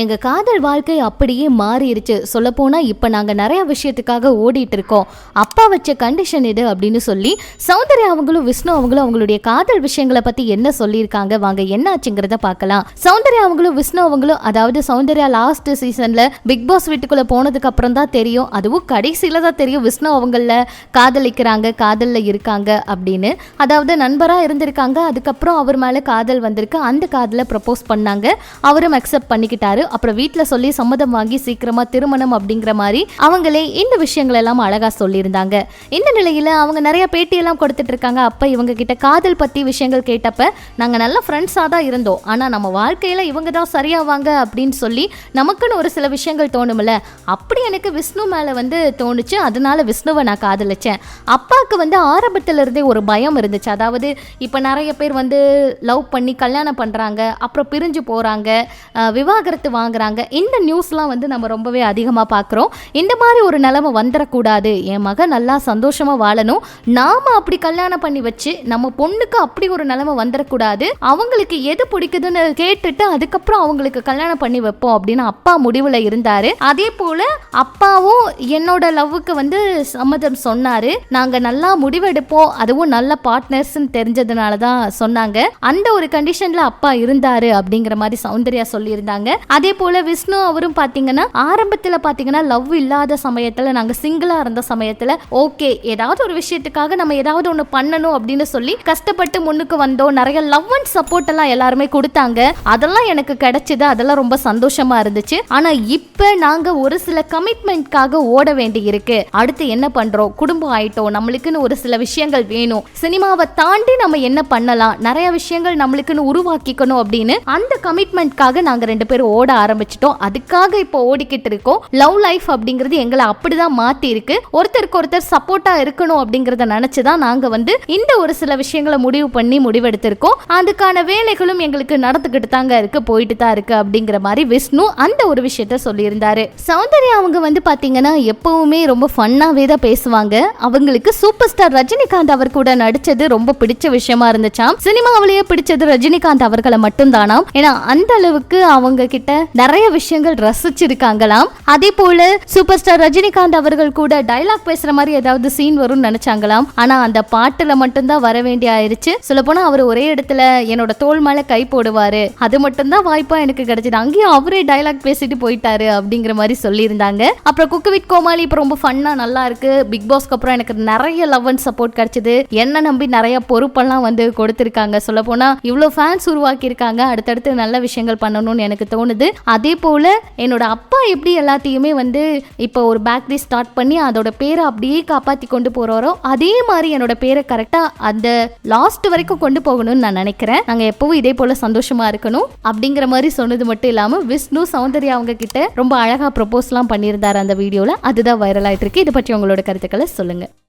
எங்க காதல் வாழ்க்கை அப்படியே மாறிடுச்சு. சொல்ல போனா இப்ப நாங்க நிறைய விஷயத்துக்காக ஓடிட்டு இருக்கோம் அப்பா வச்ச கண்டிஷன் இது அப்படின்னு சொல்லி சௌந்தர்யா அவங்களும் விஷ்ணு அவங்களும் அவங்களுடைய காதல் விஷயங்களை பத்தி என்ன சொல்லியிருக்காங்க? வாங்க என்ன ஆச்சுங்கிறத பார்க்கலாம். சௌந்தர்யா அவங்களும் விஷ்ணு அவங்களும் அதாவது சௌந்தர்யா லாஸ்ட் சீசன்ல பிக் பாஸ் வீட்டுக்குள்ள போனதுக்கு அப்புறம் தான் தெரியும். அதுவும் கடைசியில தான் தெரியும் விஷ்ணு அவங்கள காதலிக்கிறாங்க காதல்ல இருக்காங்க அப்படின்னு. அதாவது நண்பரா இருந்திருக்காங்க. அதுக்கப்புறம் அவர் மேல காதல் வந்திருக்கு. அந்த காதலை ப்ரப்போஸ் பண்ணாங்க. அவரும் அக்செப்ட் பண்ணிக்கிட்டாரு. அப்புறம் வீட்டில் சொல்லி சம்மதம் வாங்கி சீக்கிரமா திருமணம் அப்படிங்கிற மாதிரி அவங்களே இந்த விஷயங்கள் எல்லாம் அழகா சொல்லியிருந்தாங்க. இந்த நிலையில அவங்க நிறைய பேட்டியெல்லாம் கொடுத்துட்டு இருக்காங்க அப்ப இவங்க கிட்ட காதல் பத்தி விஷயங்கள் கேட்டப்ப நாங்க நல்ல ஃப்ரெண்ட்ஸாக தான் இருந்தோம். ஆனா நம்ம வாழ்க்கையில இவங்க தான் சரியாவாங்க அப்படின்னு சொல்லி நமக்குன்னு ஒரு சில விஷயங்கள் தோணும்ல. அப்படி எனக்கு விஷ்ணு மேல வந்து தோணுச்சு. அதனால விஷ்ணுவை நான் காதலிச்சேன். அப்பாவுக்கு வந்து ஆரம்பத்துல இருந்தே ஒரு பயம் இருந்துச்சு. அதாவது இப்போ நிறைய பேர் வந்து லவ் பண்ணி கல்யாணம் பண்றாங்க. அப்புறம் பிரிஞ்சு போறாங்க. விவாகரத்து விவாகரத்து வாங்குறாங்க. இந்த நியூஸ்லாம் வந்து நம்ம ரொம்பவே அதிகமாக பார்க்குறோம். இந்த மாதிரி ஒரு நிலைமை வந்துடக்கூடாது. என் மகன் நல்லா சந்தோஷமாக வாழணும். நாம அப்படி கல்யாணம் பண்ணி வச்சு நம்ம பொண்ணுக்கு அப்படி ஒரு நிலைமை வந்துடக்கூடாது. அவங்களுக்கு எது பிடிக்குதுன்னு கேட்டுட்டு அதுக்கப்புறம் அவங்களுக்கு கல்யாணம் பண்ணி வைப்போம் அப்படின்னு அப்பா முடிவில் இருந்தார். அதே போல் அப்பாவும் என்னோட லவ்வுக்கு வந்து சம்மதம் சொன்னார். நாங்கள் நல்லா முடிவெடுப்போம். அதுவும் நல்ல பார்ட்னர்ஸ்ன்னு தெரிஞ்சதுனால தான் சொன்னாங்க. அந்த ஒரு கண்டிஷனில் அப்பா இருந்தார் அப்படிங்கிற மாதிரி சௌந்தர்யா சொல்லியிருந்தாங்க. அதே போல விஷ்ணு அவரும் பாத்தீங்கன்னா ஆரம்பத்துல பாத்தீங்கன்னா லவ் இல்லாத சமயத்துல நாங்க சிங்கிளா இருந்த சமயத்துல ஓகே ஏதாவது ஒரு விஷயத்துக்காக நம்ம ஏதாவது ஒண்ணு பண்ணணும் அப்படின்னு சொல்லி கஷ்டப்பட்டு முன்னுக்கு வந்தோம். நிறைய லவ் அண்ட் சப்போர்ட் எல்லாம் எல்லாருமே கொடுத்தாங்க. அதெல்லாம் எனக்கு கிடைச்சது. அதெல்லாம் ரொம்ப சந்தோஷமா இருந்துச்சு. ஆனா இப்ப நாங்க ஒரு சில கமிட்மெண்ட்காக ஓட வேண்டி இருக்கு அடுத்து என்ன பண்றோம்? குடும்பம் ஆயிட்டோம். நம்மளுக்குன்னு ஒரு சில விஷயங்கள் வேணும். சினிமாவை தாண்டி நம்ம என்ன பண்ணலாம்? நிறைய விஷயங்கள் நம்மளுக்குன்னு உருவாக்கிக்கணும் அப்படின்னு அந்த கமிட்மெண்ட்காக நாங்க ரெண்டு பேரும் ஓட ஆரம்பிச்சிட்டோம். அதுக்காக இப்போ ஓடிக்கிட்டு இருக்கோம். லவ் லைஃப் அப்படிங்கிறது எங்களை அப்படிதான் மாத்தி இருக்கு. ஒருத்தருக்கு ஒருத்தர் சப்போர்ட்டா இருக்கணும் அப்படிங்கறத நினைச்சுதான் நாங்க வந்து இந்த ஒரு சில விஷயங்களை முடிவு பண்ணி முடிவெடுத்திருக்கோம். அதுக்கான வேலைகளும் எங்களுக்கு நடந்துக்கிட்டு தாங்க இருக்கு போயிட்டு தான் இருக்கு அப்படிங்கிற மாதிரி விஷ்ணு அந்த ஒரு விஷயத்த சொல்லியிருந்தாரு. சௌந்தர்யா அவங்க வந்து பாத்தீங்கன்னா எப்பவுமே ரொம்ப ஃபன்னாவே தான் பேசுவாங்க. அவங்களுக்கு சூப்பர் ஸ்டார் ரஜினிகாந்த் அவர் கூட நடிச்சது ரொம்ப பிடிச்ச விஷயமா இருந்துச்சாம். சினிமாவிலேயே பிடிச்சது ரஜினிகாந்த் அவர்களை மட்டும்தானாம். ஏன்னா அந்த அளவுக்கு அவங்க கிட்ட நிறைய விஷயங்கள் ரசிச்சிருக்காங்களாம். அதே போல சூப்பர் ஸ்டார் ரஜினிகாந்த் அவர்கள் கூட டைலாக் பேசுற மாதிரி ஏதாவது சீன் வரும்னு நினைச்சாங்களாம். ஆனா அந்த பாட்டுல மட்டும்தான் வர வேண்டிய ஆயிருச்சு. சொல்ல போனா அவர் ஒரே இடத்துல என்னோட தோல் மேல கை போடுவாரு. அது மட்டும்தான் வாய்ப்பா எனக்கு கிடைச்சது. அங்கேயும் அவரே டைலாக் பேசிட்டு போயிட்டாரு அப்படிங்கிற மாதிரி சொல்லியிருந்தாங்க. அப்புறம் குக்கு வித் கோமாளி இப்போ ரொம்ப ஃபன்னா நல்லா இருக்கு. பிக் பாஸ்க்கு அப்புறம் எனக்கு நிறைய லவ் அண்ட் சப்போர்ட் கிடைச்சது. என்ன நம்பி நிறைய பொறுப்பெல்லாம் வந்து கொடுத்துருக்காங்க. சொல்ல போனா இவ்வளோ ஃபேன்ஸ் உருவாக்கி இருக்காங்க அடுத்தடுத்து நல்ல விஷயங்கள் பண்ணணும்னு எனக்கு தோணுது. அதே போல் என்னோட அப்பா எப்படி எல்லாத்தையுமே வந்து இப்போ ஒரு பேக்கரி ஸ்டார்ட் பண்ணி அதோட பேரை அப்படியே காப்பாற்றி கொண்டு போகிறாரோ அதே மாதிரி என்னோட பேரை கரெக்டாக அந்த லாஸ்ட் வரைக்கும் கொண்டு போகணும்னு நான் நினைக்கிறேன். நாங்கள் எப்பவும் இதே போல் சந்தோஷமாக இருக்கணும். அப்படிங்கிற மாதிரி சொன்னது மட்டும் இல்லாமல் விஷ்ணு சௌந்தர்யா அவங்க கிட்ட ரொம்ப அழகாக ப்ரொபோஸ்லாம் பண்ணியிருந்தார் அந்த வீடியோவில் அதுதான் வைரல் ஆகிட்டு இருக்கு இதை பற்றி உங்களோட கருத்துக்களை சொல்லுங்கள்